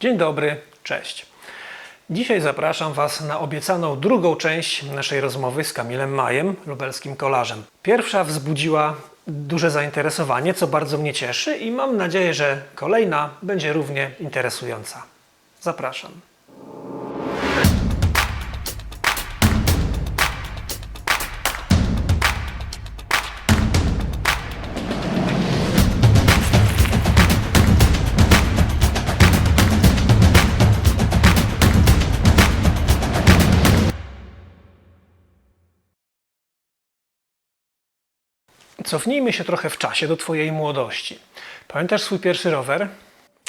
Dzień dobry, cześć. Dzisiaj zapraszam Was na obiecaną drugą część naszej rozmowy z Kamilem Majem, lubelskim kolarzem. Pierwsza wzbudziła duże zainteresowanie, co bardzo mnie cieszy i mam nadzieję, że kolejna będzie równie interesująca. Zapraszam. Cofnijmy się trochę w czasie do Twojej młodości. Pamiętasz swój pierwszy rower?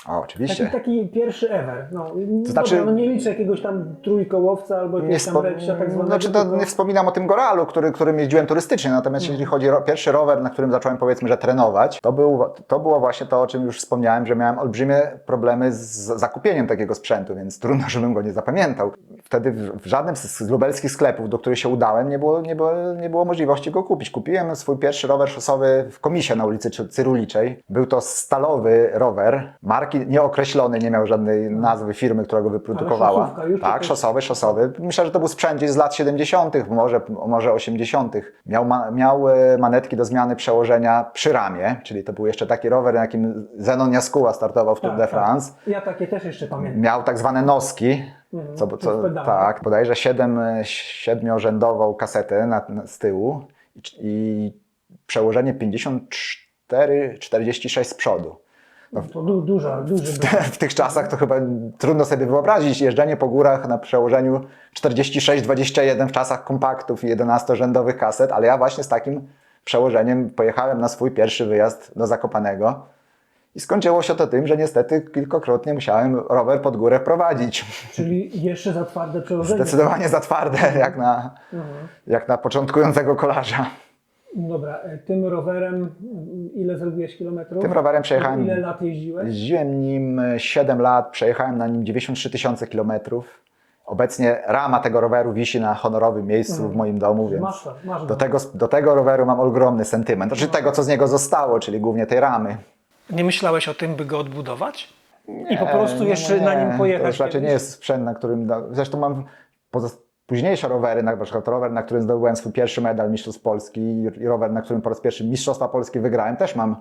O, oczywiście. Taki, taki pierwszy ever. No, To znaczy- dobra, no nie liczę jakiegoś tam trójkołowca albo Nie jakiegoś tam reksia tak zwanego. znaczy, to tylko- nie wspominam o tym Goralu, który, którym jeździłem turystycznie, natomiast Mhm. jeśli chodzi o pierwszy rower, na którym zacząłem powiedzmy, że trenować, to, był, to było właśnie to, o czym już wspomniałem, że miałem olbrzymie problemy z zakupieniem takiego sprzętu, więc trudno, żebym go nie zapamiętał. Wtedy w, żadnym z, lubelskich sklepów, do których się udałem, nie było, nie, było, nie było możliwości go kupić. Kupiłem swój pierwszy rower szosowy w komisie na ulicy Cy- Cyruliczej. Był to stalowy rower, marki nieokreślony, nie miał żadnej nazwy firmy, która go wyprodukowała. tak, szosowy, szosowy. Myślę, że to był sprzęt gdzieś z lat 70., może, może 80. Miał, ma, miał e, manetki do zmiany przełożenia przy ramie, czyli to był jeszcze taki rower, na jakim Zenon Jaskuła startował w Tour Tak, de tak. France. Ja takie też jeszcze pamiętam. Miał tak zwane noski, Mhm, co, co, w tak, bodajże siedem, e, siedmiorzędową kasetę na, na, z tyłu i, i przełożenie 54-46 z przodu. No, to du, duża, duży był. w tych czasach to chyba trudno sobie wyobrazić jeżdżenie po górach na przełożeniu 46-21 w czasach kompaktów i 11-rzędowych kaset, ale ja właśnie z takim przełożeniem pojechałem na swój pierwszy wyjazd do Zakopanego i skończyło się to tym, że niestety kilkakrotnie musiałem rower pod górę prowadzić. Czyli jeszcze za twarde przełożenie. Zdecydowanie za twarde, jak na, Mhm. jak na początkującego kolarza. Dobra, e, tym rowerem ile zrobiłeś kilometrów? Tym rowerem przejechałem- Ile lat jeździłeś? Jeździłem nim 7 lat, przejechałem na nim 93 tysiące kilometrów. Obecnie rama tego roweru wisi na honorowym miejscu w moim domu, więc Masz masz do go. tego, do tego roweru mam ogromny sentyment. Znaczy tego, co z niego zostało, czyli głównie tej ramy. Nie myślałeś o tym, by go odbudować? I po prostu jeszcze Nie, na nim To pojechać? już raczej nie kiedyś? jest sprzęt, na którym... no, Zresztą mam poza, późniejsze rowery, na przykład rower, na którym zdobyłem swój pierwszy medal Mistrzostw Polski i rower, na którym po raz pierwszy Mistrzostwa Polski wygrałem, też mam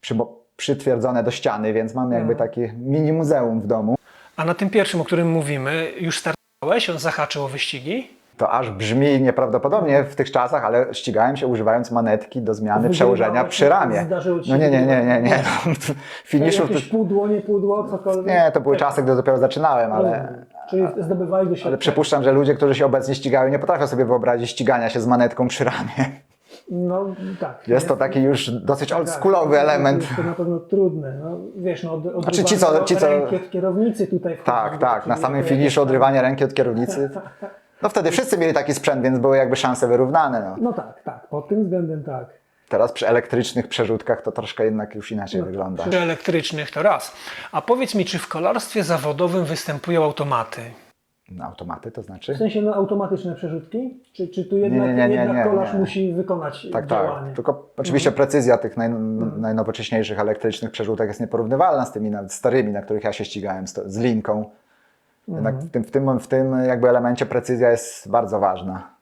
przy, przytwierdzone do ściany, więc mam jakby Mhm. takie mini muzeum w domu. A na tym pierwszym, o którym mówimy, już startowałeś? On zahaczył o wyścigi? To aż brzmi nieprawdopodobnie w tych czasach, ale ścigałem się używając manetki do zmiany przełożenia przy się No nie, nie, nie, nie, nie. Finiszu, Jakieś pudło, nie pudło, cokolwiek? nie, to były czasy, gdy dopiero zaczynałem, ale, Czyli zdobywałeś doświadczenie. ale przypuszczam, że ludzie, którzy się obecnie ścigają, nie potrafią sobie wyobrazić ścigania się z manetką przy ramię. No tak. Jest to taki już dosyć oldschoolowy Tak, element. Jest to na pewno trudne. No, wiesz, no, od, Znaczy ci, co- ci, co- ręki od kierownicy tutaj Tak, tak, na samym finiszu odrywania ręki od kierownicy. No wtedy wszyscy mieli taki sprzęt, więc były jakby szanse wyrównane. No. No tak, tak, pod tym względem tak. Teraz przy elektrycznych przerzutkach to troszkę jednak już inaczej wygląda. Przy elektrycznych to raz. A powiedz mi, czy w kolarstwie zawodowym występują automaty? No, automaty to znaczy? W sensie no, automatyczne przerzutki? Czy, czy tu jednak, nie, nie, nie, jednak nie, kolarz nie. musi wykonać Tak, działanie? tak. Tylko oczywiście precyzja tych naj, najnowocześniejszych elektrycznych przerzutek jest nieporównywalna z tymi nawet starymi, na których ja się ścigałem, z, z linką. Jednak w tym, w, tym, w tym jakby elemencie precyzja jest bardzo ważna.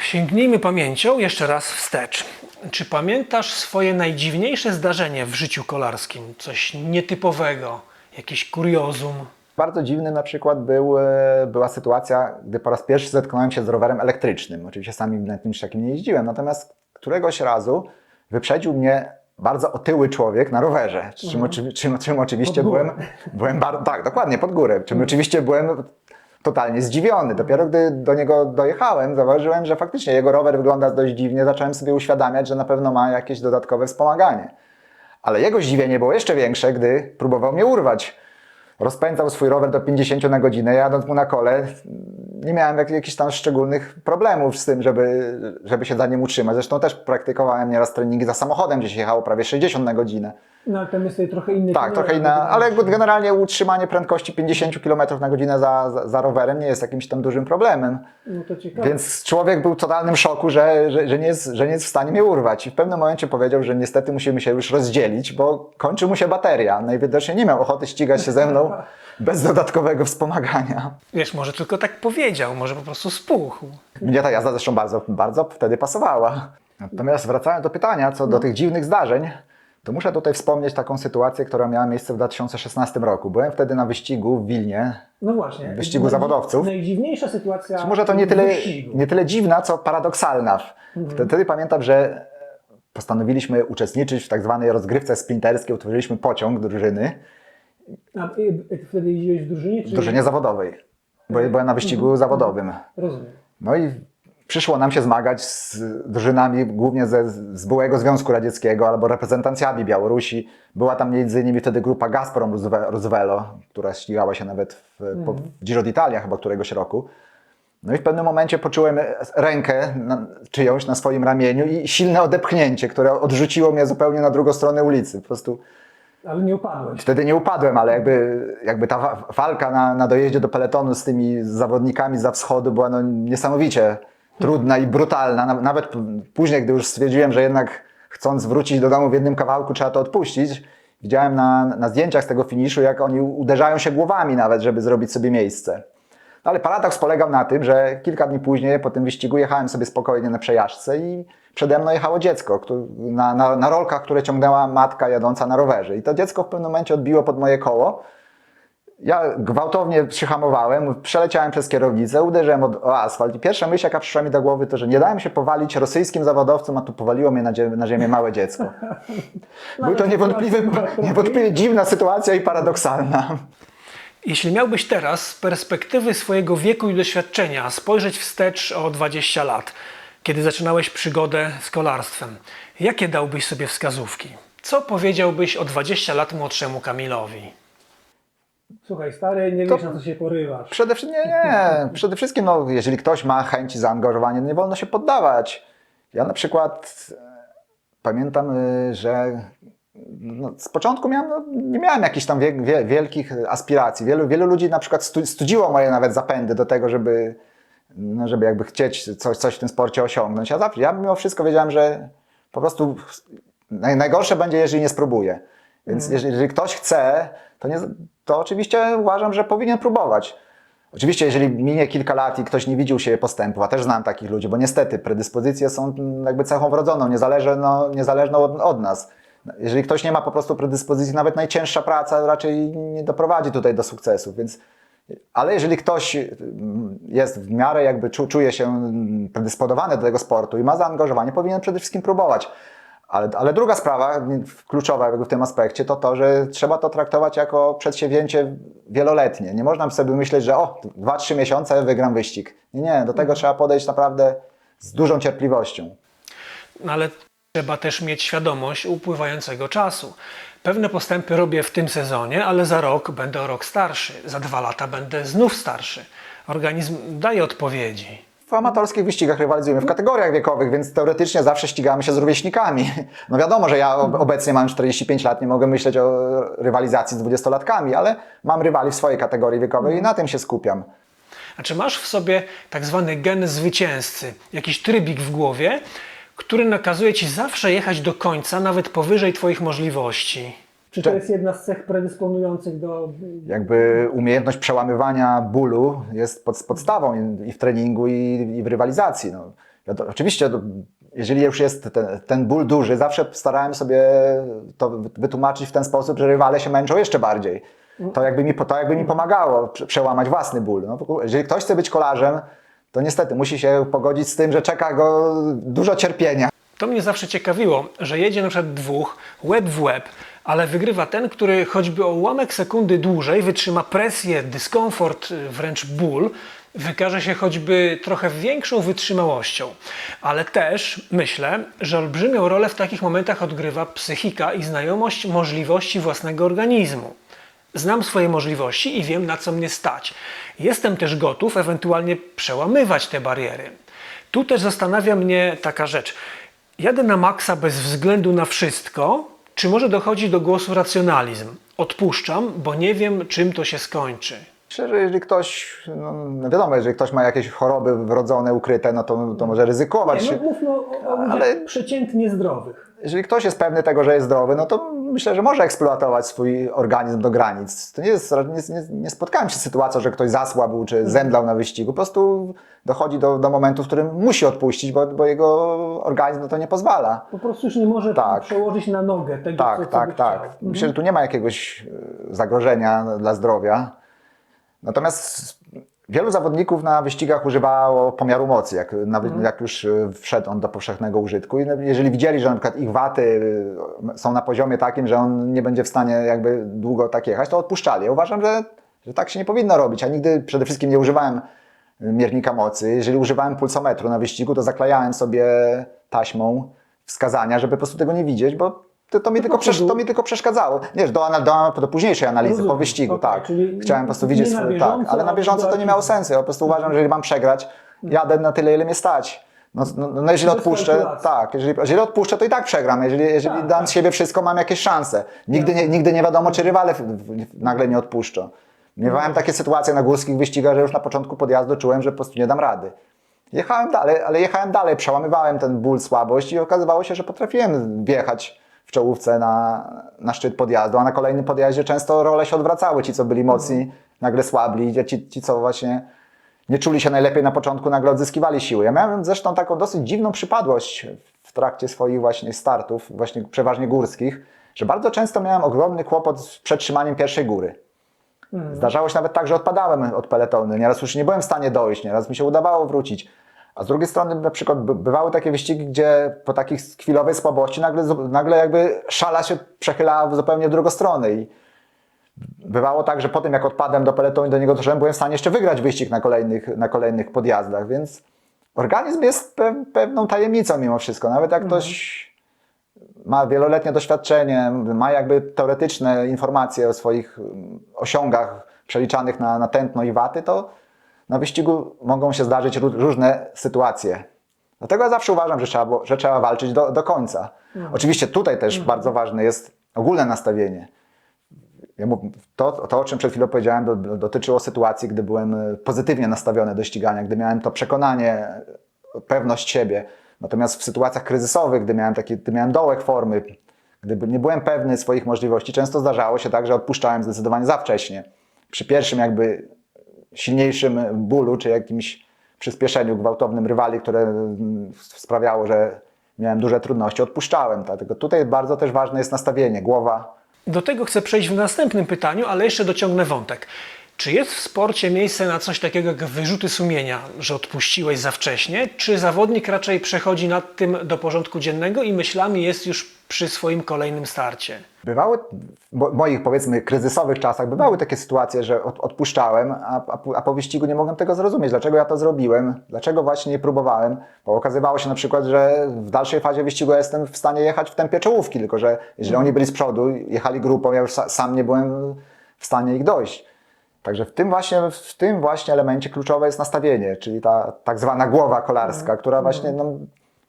Sięgnijmy pamięcią jeszcze raz wstecz. Czy pamiętasz swoje najdziwniejsze zdarzenie w życiu kolarskim? Coś nietypowego, jakieś kuriozum? Bardzo dziwny na przykład był, e, była sytuacja, gdy po raz pierwszy zetknąłem się z rowerem elektrycznym. Oczywiście sami na tym takim nie jeździłem, natomiast któregoś razu wyprzedził mnie bardzo otyły człowiek na rowerze, czym, oczywi- czym, czym oczywiście byłem, byłem bardzo, tak, dokładnie, pod górę, czym oczywiście byłem totalnie zdziwiony. Dopiero gdy do niego dojechałem, zauważyłem, że faktycznie jego rower wygląda dość dziwnie, zacząłem sobie uświadamiać, że na pewno ma jakieś dodatkowe wspomaganie. Ale jego zdziwienie było jeszcze większe, gdy próbował mnie urwać. Rozpędzał swój rower do 50 na godzinę, jadąc mu na kole. Nie miałem jak, jakichś tam szczególnych problemów z tym, żeby, żeby się za nim utrzymać. Zresztą też praktykowałem nieraz treningi za samochodem, gdzie się jechało prawie 60 na godzinę. No ale tam jest tutaj trochę inny Tak, trochę inna, ale jakby generalnie utrzymanie prędkości 50 km na godzinę za, za, za rowerem nie jest jakimś tam dużym problemem. No to ciekawe. Więc człowiek był w totalnym szoku, że, że, że, nie jest, że nie jest w stanie mnie urwać. I w pewnym momencie powiedział, że niestety musimy się już rozdzielić, bo kończy mu się bateria. Najwidoczniej nie miał ochoty ścigać się ze mną bez dodatkowego wspomagania. Wiesz, może tylko tak powiedział, może po prostu spuchł. Mnie ta jazda zresztą bardzo, bardzo wtedy pasowała. Natomiast wracając do pytania, co do tych dziwnych zdarzeń, to muszę tutaj wspomnieć taką sytuację, która miała miejsce w 2016 roku. Byłem wtedy na wyścigu w Wilnie. No właśnie. wyścigu zawodowców. Najdziwniejsza sytuacja. Czy może to nie tyle, wyścigu. nie tyle dziwna, co paradoksalna. Mhm. Wtedy pamiętam, że postanowiliśmy uczestniczyć w tak zwanej rozgrywce sprinterskiej, utworzyliśmy pociąg drużyny, A y, y, wtedy jeździłeś w drużynie? Czy... w drużynie zawodowej, bo Mhm. byłem na wyścigu zawodowym. Rozumiem. No i przyszło nam się zmagać z drużynami głównie ze, z byłego Związku Radzieckiego albo reprezentacjami Białorusi. Była tam między innymi wtedy grupa Gazprom Rozvelo, która ścigała się nawet w, po, w Giro d'Italia chyba któregoś roku. No i w pewnym momencie poczułem rękę na, czyjąś na swoim ramieniu i silne odepchnięcie, które odrzuciło mnie zupełnie na drugą stronę ulicy. Po prostu Ale nie upadłeś. Wtedy nie upadłem, ale jakby, jakby ta wa- walka na, na dojeździe do peletonu z tymi zawodnikami za wschodu była no niesamowicie trudna i brutalna. Naw- Nawet później, gdy już stwierdziłem, że jednak chcąc wrócić do domu w jednym kawałku trzeba to odpuścić, widziałem na, na zdjęciach z tego finiszu, jak oni uderzają się głowami nawet, żeby zrobić sobie miejsce. No ale paradoks polegał na tym, że kilka dni później po tym wyścigu jechałem sobie spokojnie na przejażdżce i przede mną jechało dziecko na, na, na rolkach, które ciągnęła matka jadąca na rowerze. I to dziecko w pewnym momencie odbiło pod moje koło. Ja gwałtownie przyhamowałem, przeleciałem przez kierownicę, uderzyłem od, o asfalt i pierwsza myśl, jaka przyszła mi do głowy, to, że nie dałem się powalić rosyjskim zawodowcom, a tu powaliło mnie na, zie- na ziemię małe dziecko. Był to niewątpliwie, niewątpliwie dziwna sytuacja i paradoksalna. Jeśli miałbyś teraz z perspektywy swojego wieku i doświadczenia spojrzeć wstecz o 20 lat, kiedy zaczynałeś przygodę z kolarstwem, jakie dałbyś sobie wskazówki? Co powiedziałbyś o 20 lat młodszemu Kamilowi? Słuchaj, stary, nie wiesz na co się porywasz. Przede wszystkim, nie, nie. Przede wszystkim, no, jeżeli ktoś ma chęć i zaangażowanie, nie wolno się poddawać. Ja na przykład e, pamiętam, e, że no, z początku miałem, no, nie miałem jakichś tam wie, wie, wielkich aspiracji. Wielu, wielu ludzi na przykład stu, studziło moje nawet zapędy do tego, żeby, no, żeby jakby chcieć coś, coś w tym sporcie osiągnąć. Ja, zawsze, ja mimo wszystko wiedziałem, że po prostu naj, najgorsze będzie, jeżeli nie spróbuję. Więc jeżeli, jeżeli ktoś chce, to, nie, to oczywiście uważam, że powinien próbować. Oczywiście, jeżeli minie kilka lat i ktoś nie widział siebie postępu, a też znam takich ludzi, bo niestety predyspozycje są jakby cechą wrodzoną, niezależną, niezależną od, od nas. Jeżeli ktoś nie ma po prostu predyspozycji, nawet najcięższa praca raczej nie doprowadzi tutaj do sukcesów, więc ale jeżeli ktoś mm, jest w miarę jakby czu, czuje się mm, predysponowany do tego sportu i ma zaangażowanie, powinien przede wszystkim próbować. Ale, ale druga sprawa, kluczowa w tym aspekcie, to to, że trzeba to traktować jako przedsięwzięcie wieloletnie. Nie można sobie myśleć, że o, 2-3 miesiące wygram wyścig. Nie, nie, do tego trzeba podejść naprawdę z dużą cierpliwością. No ale trzeba też mieć świadomość upływającego czasu. Pewne postępy robię w tym sezonie, ale za rok będę o rok starszy, za dwa lata będę znów starszy. Organizm daje odpowiedzi. W amatorskich wyścigach rywalizujemy w kategoriach wiekowych, więc teoretycznie zawsze ścigamy się z rówieśnikami. No wiadomo, że ja ob- obecnie mam 45 lat, nie mogę myśleć o rywalizacji z 20-latkami, ale mam rywali w swojej kategorii wiekowej i na tym się skupiam. A czy masz w sobie tak zwany gen zwycięzcy, jakiś trybik w głowie, który nakazuje ci zawsze jechać do końca, nawet powyżej twoich możliwości? Czy to Cze- jest jedna z cech predysponujących do... Jakby umiejętność przełamywania bólu jest pod, podstawą i, w treningu, i, i w rywalizacji. No, wiadomo, oczywiście, no, jeżeli już jest ten, ten ból duży, zawsze starałem sobie to wy- wytłumaczyć w ten sposób, że rywale się męczą jeszcze bardziej. To jakby mi, to jakby mi pomagało prze- przełamać własny ból. No, jeżeli ktoś chce być kolarzem, to niestety musi się pogodzić z tym, że czeka go dużo cierpienia. To mnie zawsze ciekawiło, że jedzie na przykład dwóch, łeb w łeb, ale wygrywa ten, który choćby o ułamek sekundy dłużej wytrzyma presję, dyskomfort, y, wręcz ból, wykaże się choćby trochę większą wytrzymałością. Ale też myślę, że olbrzymią rolę w takich momentach odgrywa psychika i znajomość możliwości własnego organizmu. Znam swoje możliwości i wiem, na co mnie stać. Jestem też gotów ewentualnie przełamywać te bariery. Tu też zastanawia mnie taka rzecz. Jadę na maksa bez względu na wszystko, Czy może dochodzi do głosu racjonalizm? Odpuszczam, bo nie wiem, czym to się skończy. Myślę, że jeżeli ktoś, no, no wiadomo, jeżeli ktoś ma jakieś choroby wrodzone, ukryte, no to, to może ryzykować. Nie, no, mówmy o, o Ale- przeciętnie zdrowych. Jeżeli ktoś jest pewny tego, że jest zdrowy, no to myślę, że może eksploatować swój organizm do granic. To nie jest, nie, nie, nie spotkałem się z sytuacją, że ktoś zasłabł czy zemdlał na wyścigu. Po prostu dochodzi do, do momentu, w którym musi odpuścić, bo, bo jego organizm na to nie pozwala. Po prostu już nie może Tak. przełożyć na nogę tego, Tak, co, tak, tak. chciał. Myślę, że tu nie ma jakiegoś e, zagrożenia dla zdrowia. Natomiast wielu zawodników na wyścigach używało pomiaru mocy, jak, nawet, jak już e, wszedł on do powszechnego użytku. I jeżeli widzieli, że na przykład ich waty e, są na poziomie takim, że on nie będzie w stanie jakby długo tak jechać, to odpuszczali. Ja uważam, że, że tak się nie powinno robić. Ja nigdy przede wszystkim nie używałem miernika mocy. Jeżeli używałem pulsometru na wyścigu, to zaklejałem sobie taśmą wskazania, żeby po prostu tego nie widzieć, bo to, to, mi, tylko, przesz- to mi tylko przeszkadzało. Nie, do, anal- do, do późniejszej analizy, po Rozumiem. wyścigu, Okej, tak. czyli Chciałem po prostu nie widzieć na bieżąco, tak, ale na a bieżąco to nie miało sensu. Ja po prostu uważam, że jeżeli mam przegrać, jadę na tyle, ile mnie stać. No, no, no jeżeli Bez odpuszczę, kalkulacji. tak, jeżeli, jeżeli odpuszczę, to i tak przegram. Jeżeli, jeżeli Tak, dam tak. z siebie wszystko, mam jakieś szanse. Nigdy nie, nigdy nie wiadomo, czy rywale w, w, nagle nie odpuszczą. Miewałem takie sytuacje na górskich wyścigach, że już na początku podjazdu czułem, że po prostu nie dam rady. Jechałem dalej, ale jechałem dalej, przełamywałem ten ból, słabość i okazywało się, że potrafiłem wjechać w czołówce na, na szczyt podjazdu, a na kolejnym podjaździe często role się odwracały. Ci, co byli mocni, nagle słabli, ci, ci co właśnie nie czuli się najlepiej na początku, nagle odzyskiwali siły. Ja miałem zresztą taką dosyć dziwną przypadłość w trakcie swoich właśnie startów, właśnie przeważnie górskich, że bardzo często miałem ogromny kłopot z przetrzymaniem pierwszej góry. Zdarzało się nawet tak, że odpadałem od peletonu. Nieraz już nie byłem w stanie dojść, nieraz mi się udawało wrócić. A z drugiej strony na przykład by- bywały takie wyścigi, gdzie po takiej chwilowej słabości nagle, nagle jakby szala się przechylała w zupełnie drugą stronę i bywało tak, że po tym jak odpadłem do peletonu i do niego doszedłem, byłem w stanie jeszcze wygrać wyścig na kolejnych, na kolejnych podjazdach, więc organizm jest pe pewną tajemnicą mimo wszystko. Nawet jak ktoś ma wieloletnie doświadczenie, ma jakby teoretyczne informacje o swoich osiągach przeliczanych na, na tętno i waty, to na wyścigu mogą się zdarzyć ró- różne sytuacje. Dlatego ja zawsze uważam, że trzeba, było, że trzeba walczyć do, do końca. Oczywiście tutaj też bardzo ważne jest ogólne nastawienie. Ja mów, to, to, o czym przed chwilą powiedziałem, do, do, dotyczyło sytuacji, gdy byłem e, pozytywnie nastawiony do ścigania, gdy miałem to przekonanie, e, pewność siebie. Natomiast w sytuacjach kryzysowych, gdy miałem, taki, gdy miałem dołek formy, gdy nie byłem pewny swoich możliwości, często zdarzało się tak, że odpuszczałem zdecydowanie za wcześnie. Przy pierwszym jakby silniejszym bólu, czy jakimś przyspieszeniu gwałtownym rywali, które mm, sprawiało, że miałem duże trudności, odpuszczałem. Dlatego tutaj bardzo też ważne jest nastawienie, głowa, Do tego chcę przejść w następnym pytaniu, ale jeszcze dociągnę wątek. Czy jest w sporcie miejsce na coś takiego jak wyrzuty sumienia, że odpuściłeś za wcześnie, czy zawodnik raczej przechodzi nad tym do porządku dziennego i myślami jest już przy swoim kolejnym starcie? Bywały w mo- moich powiedzmy kryzysowych czasach, bywały takie sytuacje, że od, odpuszczałem, a, a, po- wyścigu nie mogłem tego zrozumieć. Dlaczego ja to zrobiłem? Dlaczego właśnie nie próbowałem? Bo okazywało się na przykład, że w dalszej fazie wyścigu jestem w stanie jechać w tempie czołówki, tylko że jeżeli oni byli z przodu, jechali grupą, ja już sa, sam nie byłem w stanie ich dojść. Także w tym właśnie, w tym właśnie elemencie kluczowe jest nastawienie, czyli ta tak zwana głowa kolarska, która właśnie no,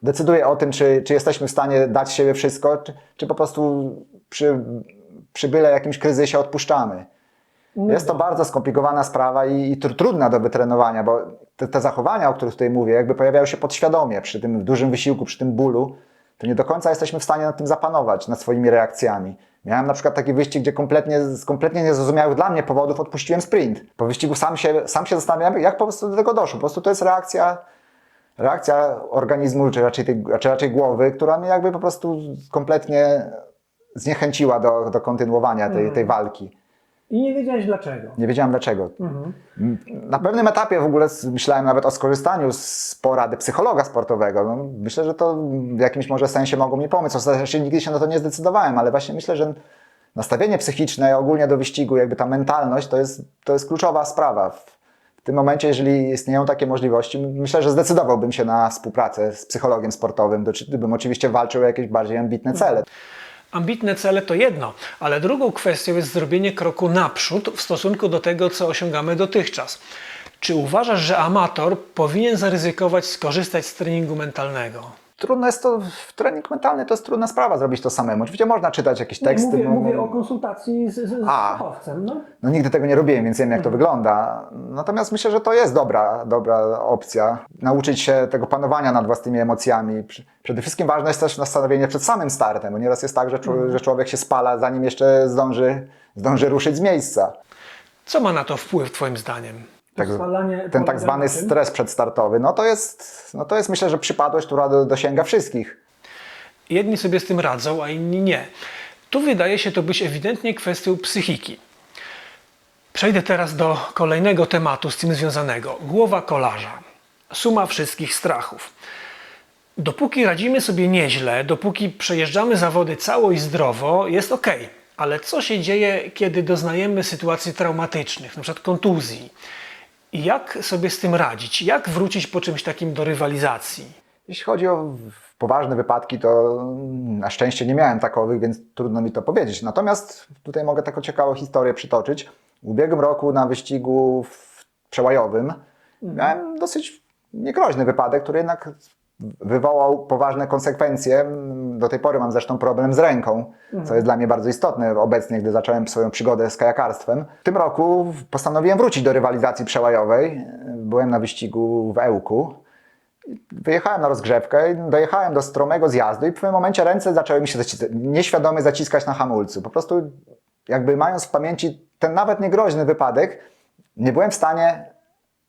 decyduje o tym, czy, czy jesteśmy w stanie dać siebie wszystko, czy, czy po prostu przy, przy byle jakimś kryzysie odpuszczamy. Jest to bardzo skomplikowana sprawa i, i tr- trudna do wytrenowania, bo te, te zachowania, o których tutaj mówię, jakby pojawiają się podświadomie przy tym dużym wysiłku, przy tym bólu, to nie do końca jesteśmy w stanie nad tym zapanować, nad swoimi reakcjami. Miałem na przykład taki wyścig, gdzie kompletnie, z kompletnie niezrozumiałych dla mnie powodów odpuściłem sprint. Po wyścigu sam się, sam się zastanawiałem, jak po prostu do tego doszło. Po prostu to jest reakcja, reakcja organizmu, czy raczej, tej, czy raczej głowy, która mnie jakby po prostu kompletnie zniechęciła do, do kontynuowania tej, tej walki. I nie wiedziałeś dlaczego. Nie wiedziałem dlaczego. M- Na pewnym etapie w ogóle myślałem nawet o skorzystaniu z porady psychologa sportowego. No, myślę, że to w jakimś może sensie mogło mi pomóc. Ostatecznie nigdy się na to nie zdecydowałem, ale właśnie myślę, że nastawienie psychiczne ogólnie do wyścigu, jakby ta mentalność, to jest, to jest kluczowa sprawa. W, tym momencie, jeżeli istnieją takie możliwości, myślę, że zdecydowałbym się na współpracę z psychologiem sportowym, gdybym oczywiście walczył o jakieś bardziej ambitne cele. Ambitne cele to jedno, ale drugą kwestią jest zrobienie kroku naprzód w stosunku do tego, co osiągamy dotychczas. Czy uważasz, że amator powinien zaryzykować skorzystać z treningu mentalnego? Trudno jest to, trening mentalny to jest trudna sprawa zrobić to samemu. Oczywiście można czytać jakieś teksty. mówię, no, mówię no, o konsultacji z, z, A. fachowcem. No. no nigdy tego nie robiłem, więc wiem jak to Mhm. wygląda. Natomiast myślę, że to jest dobra, dobra opcja. Nauczyć się tego panowania nad własnymi emocjami. Przede wszystkim ważne jest też nastawienie przed samym startem, bo nieraz jest tak, że, Mhm. czł- że człowiek się spala, zanim jeszcze zdąży, zdąży ruszyć z miejsca. Co ma na to wpływ Twoim zdaniem? Tak, ten tak zwany stres przedstartowy, no to jest, no to jest myślę, że przypadłość, która do, dosięga wszystkich. Jedni sobie z tym radzą, a inni nie. Tu wydaje się to być ewidentnie kwestią psychiki. Przejdę teraz do kolejnego tematu z tym związanego. Głowa kolarza. Suma wszystkich strachów. Dopóki radzimy sobie nieźle, dopóki przejeżdżamy zawody cało i zdrowo, jest ok. Ale co się dzieje, kiedy doznajemy sytuacji traumatycznych, np. kontuzji? Jak sobie z tym radzić? Jak wrócić po czymś takim do rywalizacji? Jeśli chodzi o poważne wypadki, to na szczęście nie miałem takowych, więc trudno mi to powiedzieć. Natomiast tutaj mogę taką ciekawą historię przytoczyć. W ubiegłym roku na wyścigu przełajowym miałem dosyć niegroźny wypadek, który jednak wywołał poważne konsekwencje. Do tej pory mam zresztą problem z ręką, co jest dla mnie bardzo istotne obecnie, gdy zacząłem swoją przygodę z kajakarstwem. W tym roku postanowiłem wrócić do rywalizacji przełajowej. Byłem na wyścigu w Ełku. Wyjechałem na rozgrzewkę, dojechałem do stromego zjazdu i w pewnym momencie ręce zaczęły mi się nieświadomie zaciskać na hamulcu. Po prostu jakby mając w pamięci ten nawet niegroźny wypadek, nie byłem w stanie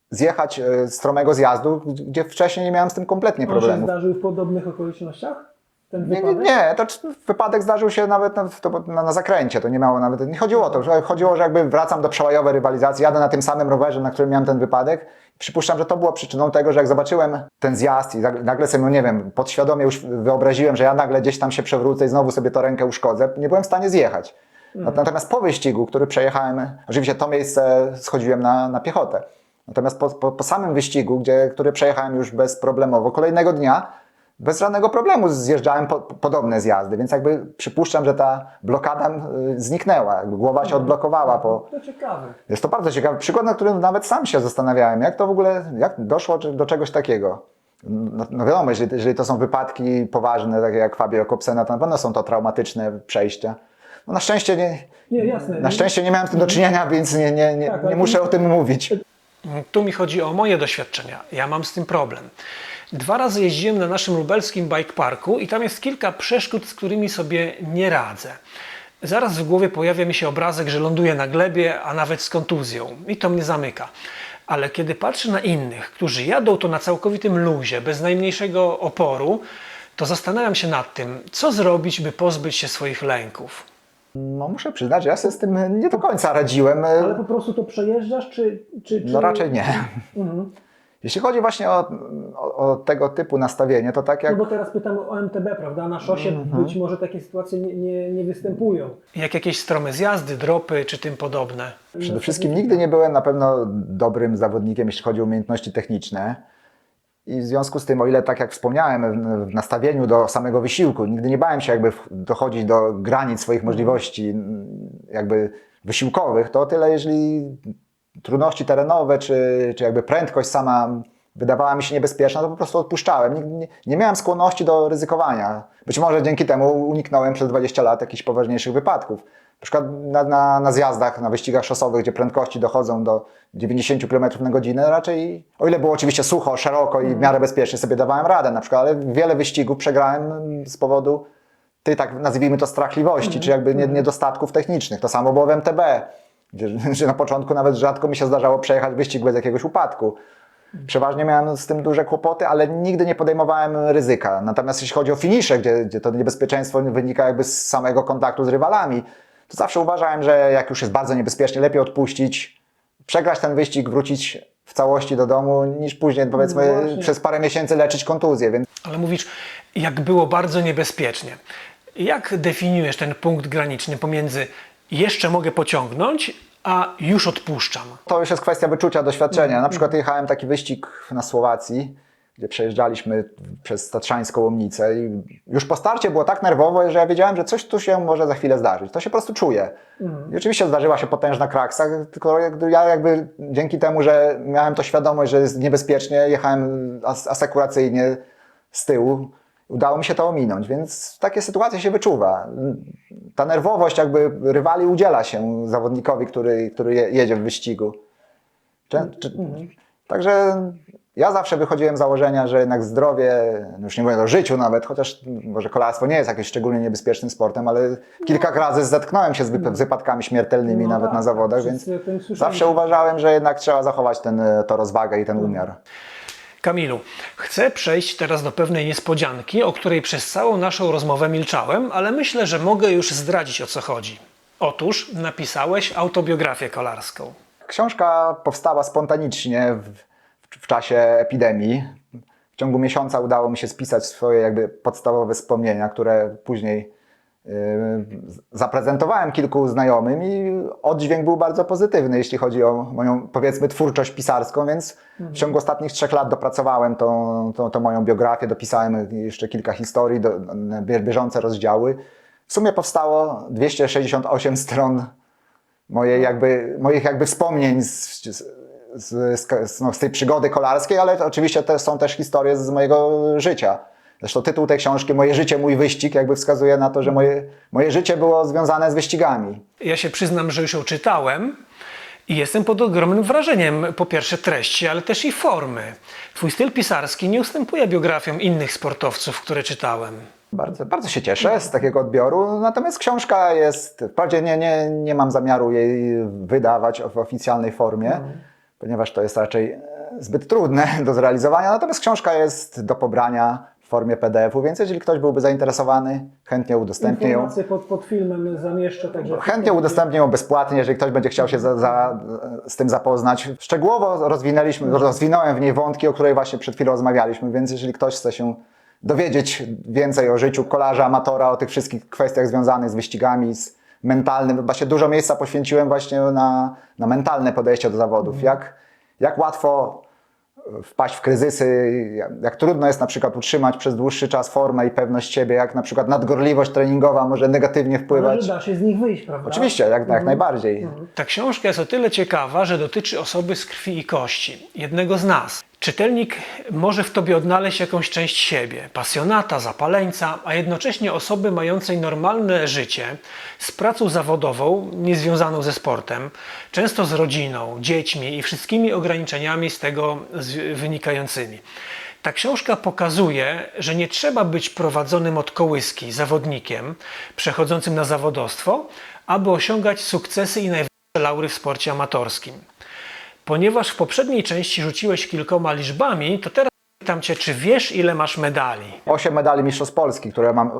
zjechać e, stromego zjazdu, gdzie wcześniej nie miałem z tym kompletnie On się zdarzył w podobnych okolicznościach? Ten Nie, nie, nie, to wypadek zdarzył się nawet na, na, na zakręcie, to nie miało nawet, nie chodziło o to, że chodziło, że jakby wracam do przełajowej rywalizacji, jadę na tym samym rowerze, na którym miałem ten wypadek. Przypuszczam, że to było przyczyną tego, że jak zobaczyłem ten zjazd i nagle sobie, no nie wiem, podświadomie już wyobraziłem, że ja nagle gdzieś tam się przewrócę i znowu sobie to rękę uszkodzę, nie byłem w stanie zjechać. Natomiast po wyścigu, który przejechałem, oczywiście to miejsce schodziłem na, na piechotę. Natomiast po, po, po samym wyścigu, gdzie, który przejechałem już bezproblemowo, kolejnego dnia bez żadnego problemu zjeżdżałem po, po, podobne zjazdy, więc jakby przypuszczam, że ta blokada y, zniknęła, jakby głowa się odblokowała po... To ciekawe. Jest to bardzo ciekawy przykład, na którym nawet sam się zastanawiałem, jak to w ogóle, jak doszło do czegoś takiego. No, no wiadomo, jeżeli, jeżeli to są wypadki poważne, takie jak Fabio Kopsena, to na pewno są to traumatyczne przejścia. No na szczęście nie, Nie, jasne. na szczęście nie miałem z tym do czynienia, więc nie, nie, nie, Tak, nie muszę o tym mówić. Tu mi chodzi o moje doświadczenia. Ja mam z tym problem. Dwa razy jeździłem na naszym lubelskim bike parku i tam jest kilka przeszkód, z którymi sobie nie radzę. Zaraz w głowie pojawia mi się obrazek, że ląduję na glebie, a nawet z kontuzją i to mnie zamyka. Ale kiedy patrzę na innych, którzy jadą to na całkowitym luzie, bez najmniejszego oporu, to zastanawiam się nad tym, co zrobić, by pozbyć się swoich lęków. No muszę przyznać, że ja sobie z tym nie do końca radziłem. Ale po prostu to przejeżdżasz, czy... czy, czy... No raczej nie. Mhm. Jeśli chodzi właśnie o, o, o tego typu nastawienie, to tak No jak bo teraz pytamy o MTB, prawda? Na szosie być może takie sytuacje nie, nie, nie występują. Jak jakieś strome zjazdy, dropy czy tym podobne. przede wszystkim nigdy nie byłem na pewno dobrym zawodnikiem, jeśli chodzi o umiejętności techniczne. I w związku z tym, o ile tak jak wspomniałem, w- nastawieniu do samego wysiłku, nigdy nie bałem się jakby dochodzić do granic swoich możliwości m, jakby wysiłkowych, to o tyle jeżeli trudności terenowe, czy, czy jakby prędkość sama wydawała mi się niebezpieczna, to po prostu odpuszczałem. Nigdy nie, nie miałem skłonności do ryzykowania. Być może dzięki temu uniknąłem przez 20 lat jakichś poważniejszych wypadków. Na przykład na, na, na zjazdach, na wyścigach szosowych, gdzie prędkości dochodzą do 90 km na godzinę, raczej, o ile było oczywiście sucho, szeroko i w miarę bezpiecznie, sobie dawałem radę na przykład, ale wiele wyścigów przegrałem z powodu tej, tak nazwijmy to, strachliwości, czy jakby nie- niedostatków technicznych. To samo było w MTB, gdzie, że na początku nawet rzadko mi się zdarzało przejechać wyścig bez jakiegoś upadku. Przeważnie miałem z tym duże kłopoty, ale nigdy nie podejmowałem ryzyka. Natomiast jeśli chodzi o finisze, gdzie, gdzie to niebezpieczeństwo wynika jakby z samego kontaktu z rywalami, to zawsze uważałem, że jak już jest bardzo niebezpiecznie, lepiej odpuścić, przegrać ten wyścig, wrócić w całości do domu, niż później powiedzmy No właśnie. przez parę miesięcy leczyć kontuzję. Więc Ale mówisz, jak było bardzo niebezpiecznie. Jak definiujesz ten punkt graniczny pomiędzy jeszcze mogę pociągnąć, a już odpuszczam? To już jest kwestia wyczucia, doświadczenia. Na przykład jechałem taki wyścig na Słowacji, gdzie przejeżdżaliśmy przez Tatrzańską Łomnicę i już po starcie było tak nerwowo, że ja wiedziałem, że coś tu się może za chwilę zdarzyć. To się po prostu czuje. I oczywiście zdarzyła się potężna kraksa, tylko ja jakby dzięki temu, że miałem to świadomość, że jest niebezpiecznie, jechałem as- asekuracyjnie z tyłu Udało mi się to ominąć, więc takie sytuacje się wyczuwa. Ta nerwowość jakby rywali udziela się zawodnikowi, który, który je- jedzie w wyścigu. Czę- czy, Także ja zawsze wychodziłem z założenia, że jednak zdrowie, no już nie mówię o życiu nawet, chociaż może kolarstwo nie jest jakimś szczególnie niebezpiecznym sportem, ale kilka razy zetknąłem się z, z wypadkami śmiertelnymi No nawet tak, na zawodach, więc zawsze uważałem, że jednak trzeba zachować ten, to rozwagę i ten umiar. Kamilu, chcę przejść teraz do pewnej niespodzianki, o której przez całą naszą rozmowę milczałem, ale myślę, że mogę już zdradzić o co chodzi. Otóż napisałeś autobiografię kolarską. Książka powstała spontanicznie w, w czasie epidemii. W ciągu miesiąca udało mi się spisać swoje jakby podstawowe wspomnienia, które później yy, zaprezentowałem kilku znajomym i oddźwięk był bardzo pozytywny, jeśli chodzi o moją, powiedzmy, twórczość pisarską, więc w ciągu ostatnich trzech lat dopracowałem tą, tą, tą moją biografię, dopisałem jeszcze kilka historii, do, bieżące rozdziały. W sumie powstało 268 stron moje jakby, moich jakby wspomnień z, z, z, z, no, z tej przygody kolarskiej, ale oczywiście te, są też historie z mojego życia. Zresztą tytuł tej książki, Moje życie, mój wyścig, jakby wskazuje na to, że moje, moje życie było związane z wyścigami. Ja się przyznam, że już ją czytałem i jestem pod ogromnym wrażeniem po pierwsze treści, ale też i formy. Twój styl pisarski nie ustępuje biografiom innych sportowców, które czytałem. Bardzo, bardzo się cieszę z takiego odbioru, natomiast książka jest, wprawdzie nie, nie, nie mam zamiaru jej wydawać w oficjalnej formie, ponieważ to jest raczej e, zbyt trudne do zrealizowania, natomiast książka jest do pobrania w formie PDF-u, więc jeżeli ktoś byłby zainteresowany, chętnie udostępnię ją. Pod, pod filmem zamieszczę, także... Chętnie udostępnię ją bezpłatnie, jeżeli ktoś będzie chciał się za, za, z tym zapoznać. Szczegółowo rozwinęliśmy, rozwinąłem w niej wątki, o której właśnie przed chwilą rozmawialiśmy, więc jeżeli ktoś chce się dowiedzieć więcej o życiu kolarza, amatora, o tych wszystkich kwestiach związanych z wyścigami, z mentalnym, właśnie dużo miejsca poświęciłem właśnie na, na mentalne podejście do zawodów. Jak, jak łatwo wpaść w kryzysy, jak, jak trudno jest na przykład utrzymać przez dłuższy czas formę i pewność siebie, jak na przykład nadgorliwość treningowa może negatywnie Ale wpływać. że da się z nich wyjść, prawda? Oczywiście, jak, jak najbardziej. Ta książka jest o tyle ciekawa, że dotyczy osoby z krwi i kości, jednego z nas. Czytelnik może w tobie odnaleźć jakąś część siebie, pasjonata, zapaleńca, a jednocześnie osoby mającej normalne życie, z pracą zawodową, niezwiązaną ze sportem, często z rodziną, dziećmi i wszystkimi ograniczeniami z tego wynikającymi. Ta książka pokazuje, że nie trzeba być prowadzonym od kołyski zawodnikiem przechodzącym na zawodowstwo, aby osiągać sukcesy i najwyższe laury w sporcie amatorskim. Ponieważ w poprzedniej części rzuciłeś kilkoma liczbami, to teraz pytam Cię, czy wiesz, ile masz medali? Osiem medali Mistrzostw Polski, które mam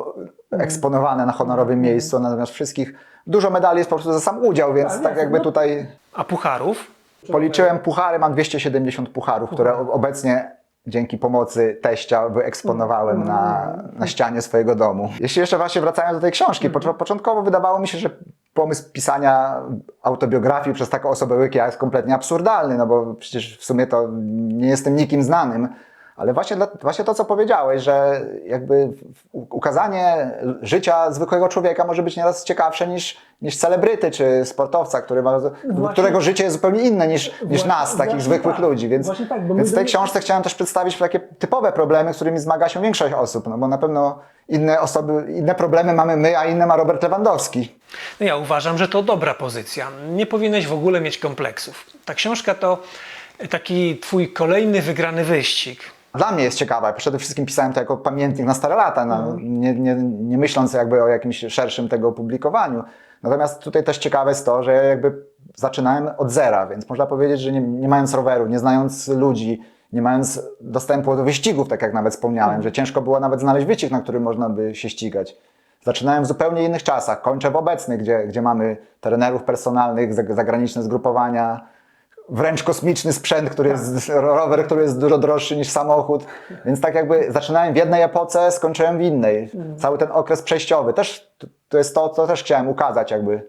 eksponowane na honorowym miejscu, natomiast wszystkich, dużo medali jest po prostu za sam udział, więc Tak, jakby no. tutaj A pucharów? policzyłem puchary, mam 270 pucharów, które obecnie dzięki pomocy teścia wyeksponowałem na, na ścianie swojego domu. Jeśli jeszcze właśnie wracając do tej książki, pocz- początkowo wydawało mi się, że pomysł pisania autobiografii przez taką osobę jak ja jest kompletnie absurdalny, no bo przecież w sumie to nie jestem nikim znanym, ale właśnie, dla, właśnie to, co powiedziałeś, że jakby ukazanie życia zwykłego człowieka może być nieraz ciekawsze niż, niż celebryty czy sportowca, który ma, Właśnie- którego życie jest zupełnie inne niż, niż Właśnie- nas, takich właśnie zwykłych tak. ludzi. Więc, tak, więc w tej książce chciałem też przedstawić takie typowe problemy, z którymi zmaga się większość osób, no bo na pewno inne osoby, inne problemy mamy my, a inne ma Robert Lewandowski. No ja uważam, że to dobra pozycja. Nie powinieneś w ogóle mieć kompleksów. Ta książka to taki Twój kolejny wygrany wyścig. Dla mnie jest ciekawa. Przede wszystkim pisałem to jako pamiętnik na stare lata, no, nie, nie, nie myśląc jakby o jakimś szerszym tego opublikowaniu. Natomiast tutaj też ciekawe jest to, że ja jakby zaczynałem od zera, więc można powiedzieć, że nie, nie mając roweru, nie znając ludzi, nie mając dostępu do wyścigów, tak jak nawet wspomniałem, że ciężko było nawet znaleźć wyścig, na którym można by się ścigać. Zaczynałem w zupełnie innych czasach, kończę w obecnych, gdzie, gdzie mamy trenerów personalnych, zag- zagraniczne zgrupowania, wręcz kosmiczny sprzęt, który jest, rower, który jest dużo droższy niż samochód. Więc tak jakby zaczynałem w jednej epoce, skończyłem w innej. Cały ten okres przejściowy. Też to- jest to, co też chciałem ukazać jakby.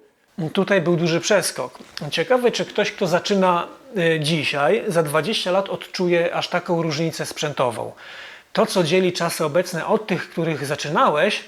Tutaj był duży przeskok. Ciekawe, czy ktoś, kto zaczyna y, dzisiaj, za 20 lat odczuje aż taką różnicę sprzętową. To, co dzieli czasy obecne od tych, których zaczynałeś,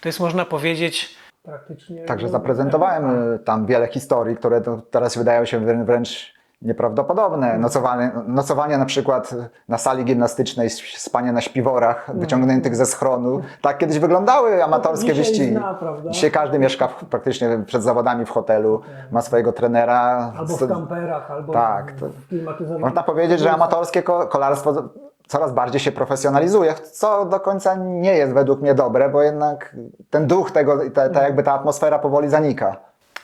to jest można powiedzieć Praktycznie... Także zaprezentowałem y, tam wiele historii, które teraz wydają się wrę- wręcz nieprawdopodobne. Nocowanie, nocowanie na przykład na sali gimnastycznej, spanie na śpiworach wyciągniętych ze schronu. Tak kiedyś wyglądały amatorskie dzisiaj wyścigi. zna? Dzisiaj każdy mieszka w, praktycznie przed zawodami w hotelu, ma swojego trenera. Albo w kamperach, albo Tak, to- w klimatyzowanych. Można powiedzieć, że amatorskie ko- kolarstwo coraz bardziej się profesjonalizuje, co do końca nie jest według mnie dobre, bo jednak ten duch tego, i ta, ta jakby ta atmosfera powoli zanika.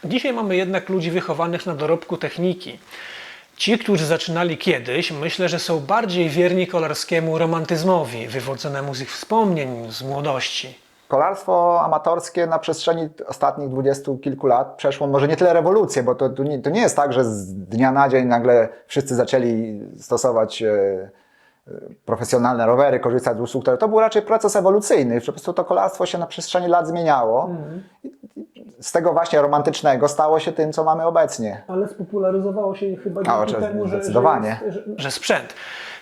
Dzisiaj mamy jednak ludzi wychowanych na dorobku techniki. Ci, którzy zaczynali kiedyś, myślę, że są bardziej wierni kolarskiemu romantyzmowi, wywodzonemu z ich wspomnień z młodości. Kolarstwo amatorskie na przestrzeni ostatnich dwudziestu kilku lat przeszło może nie tyle rewolucję, bo to, to, nie, to nie jest tak, że z dnia na dzień nagle wszyscy zaczęli stosować e, e, profesjonalne rowery, korzystać z usług. To był raczej proces ewolucyjny. Po prostu to kolarstwo się na przestrzeni lat zmieniało. I Z tego właśnie romantycznego stało się tym, co mamy obecnie. Ale spopularyzowało się chyba A, dzięki oczywiście, temu, że, zdecydowanie. Że jest, że, Że sprzęt.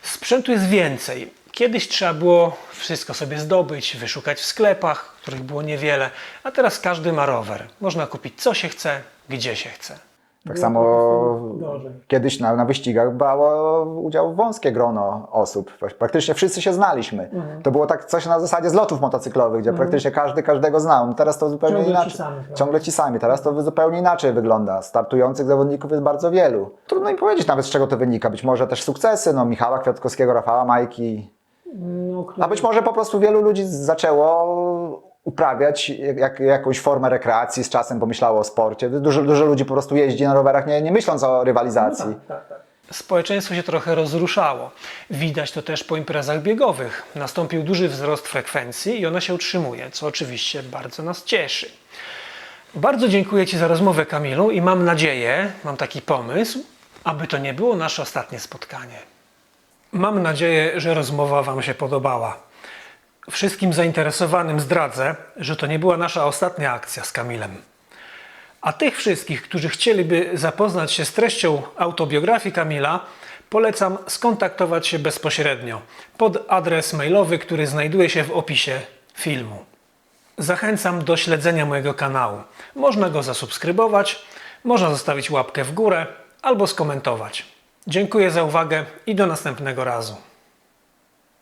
Sprzętu jest więcej. Kiedyś trzeba było wszystko sobie zdobyć, wyszukać w sklepach, których było niewiele, a teraz każdy ma rower. Można kupić co się chce, gdzie się chce. Tak samo kiedyś na, na wyścigach brało udział wąskie grono osób. Praktycznie wszyscy się znaliśmy. Mhm. To było tak coś na zasadzie zlotów motocyklowych, gdzie praktycznie każdy każdego znał. No Teraz to zupełnie Ciągle ci inaczej. sami, prawda? Ciągle ci sami. Teraz to zupełnie inaczej wygląda. Startujących zawodników jest bardzo wielu. Trudno mi powiedzieć nawet z czego to wynika. Być może też sukcesy, no Michała Kwiatkowskiego, Rafała Majki. no, A być może po prostu wielu ludzi zaczęło uprawiać jak, jak, jakąś formę rekreacji, z czasem pomyślało o sporcie. Dużo, dużo ludzi po prostu jeździ na rowerach, nie, nie myśląc o rywalizacji. tak, tak, tak. Społeczeństwo się trochę rozruszało. Widać to też po imprezach biegowych. Nastąpił duży wzrost frekwencji i ona się utrzymuje, co oczywiście bardzo nas cieszy. Bardzo dziękuję Ci za rozmowę, Kamilu, i mam nadzieję, mam taki pomysł, aby to nie było nasze ostatnie spotkanie. Mam nadzieję, że rozmowa Wam się podobała. Wszystkim zainteresowanym zdradzę, że to nie była nasza ostatnia akcja z Kamilem. A tych wszystkich, którzy chcieliby zapoznać się z treścią autobiografii Kamila, polecam skontaktować się bezpośrednio pod adres mailowy, który znajduje się w opisie filmu. Zachęcam do śledzenia mojego kanału. Można go zasubskrybować, można zostawić łapkę w górę albo skomentować. Dziękuję za uwagę i do następnego razu.